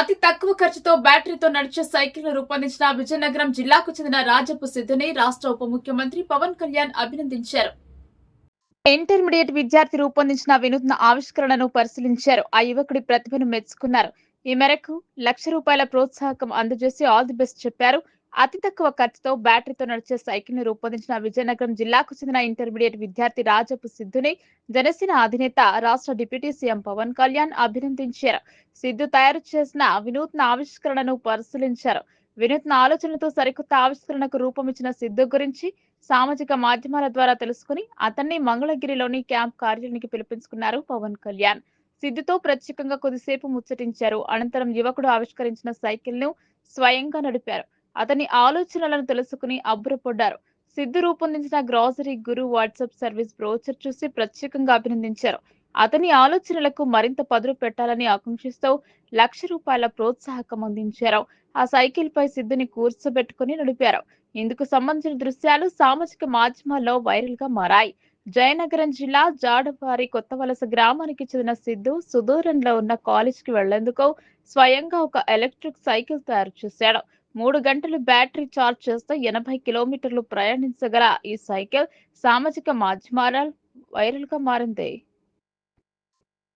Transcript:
అతి తక్కువ ఖర్చుతో బ్యాటరీతో నడిచే సైకిల్ను రూపొందించిన విజయనగరం జిల్లాకు చెందిన రాజపు సిద్ధుని రాష్ట్ర ఉప ముఖ్యమంత్రి పవన్ కళ్యాణ్ అభినందించారు. ఇంటర్మీడియట్ విద్యార్థి రూపొందించిన వినూత్న ఆవిష్కరణను పరిశీలించారు. ఆ యువకుడి ప్రతిభను మెచ్చుకున్నారు. ఈ మేరకు లక్ష రూపాయల ప్రోత్సాహకం అందజేసి ఆల్ ది బెస్ట్ చెప్పారు. అతి తక్కువ ఖర్చుతో బ్యాటరీతో నడిచే సైకిల్ను రూపొందించిన విజయనగరం జిల్లాకు చెందిన ఇంటర్మీడియట్ విద్యార్థి రాజపు సిద్ధుని జనసేన అధినేత రాష్ట్ర డిప్యూటీ సీఎం పవన్ కళ్యాణ్ అభినందించారు. సిద్ధు తయారు చేసిన వినూత్న ఆవిష్కరణను పరిశీలించారు. వినూత్న ఆలోచనలతో సరికొత్త ఆవిష్కరణకు రూపమిచ్చిన సిద్ధు గురించి సామాజిక మాధ్యమాల ద్వారా తెలుసుకుని అతన్ని మంగళగిరిలోని క్యాంప్ కార్యాలయానికి పిలిపించుకున్నారు పవన్ కళ్యాణ్. సిద్ధుతో ప్రత్యేకంగా కొద్దిసేపు ముచ్చటించారు. అనంతరం యువకుడు ఆవిష్కరించిన సైకిల్ను స్వయంగా నడిపారు. అతని ఆలోచనలను తెలుసుకుని అబ్బురపడ్డారు. సిద్ధు రూపొందించిన grocery guru WhatsApp service brochure చూసి ప్రత్యేకంగా అభినందించారు. అతని ఆలోచనలకు మరింత పదురు పెట్టాలని ఆకాంక్షిస్తూ లక్ష రూపాయల ప్రోత్సాహకం అందించారు. ఆ సైకిల్ పై సిద్ధుని కూర్చోబెట్టుకుని నడిపారు. ఇందుకు సంబంధించిన దృశ్యాలు సామాజిక మాధ్యమాల్లో వైరల్గా మారాయి. జయనగరం జిల్లా జాడవారి కొత్త వలస గ్రామానికి చెందిన సిద్ధు సుదూరంలో ఉన్న కాలేజీకి వెళ్ళేందుకు స్వయంగా ఒక ఎలక్ట్రిక్ సైకిల్ తయారు చేశాడు. మూడు గంటలు బ్యాటరీ చార్జ్ చేస్తే ఎనభై కిలోమీటర్లు ప్రయాణించగల ఈ సైకిల్ సామాజిక మాధ్యమాల వైరల్గా మారింది.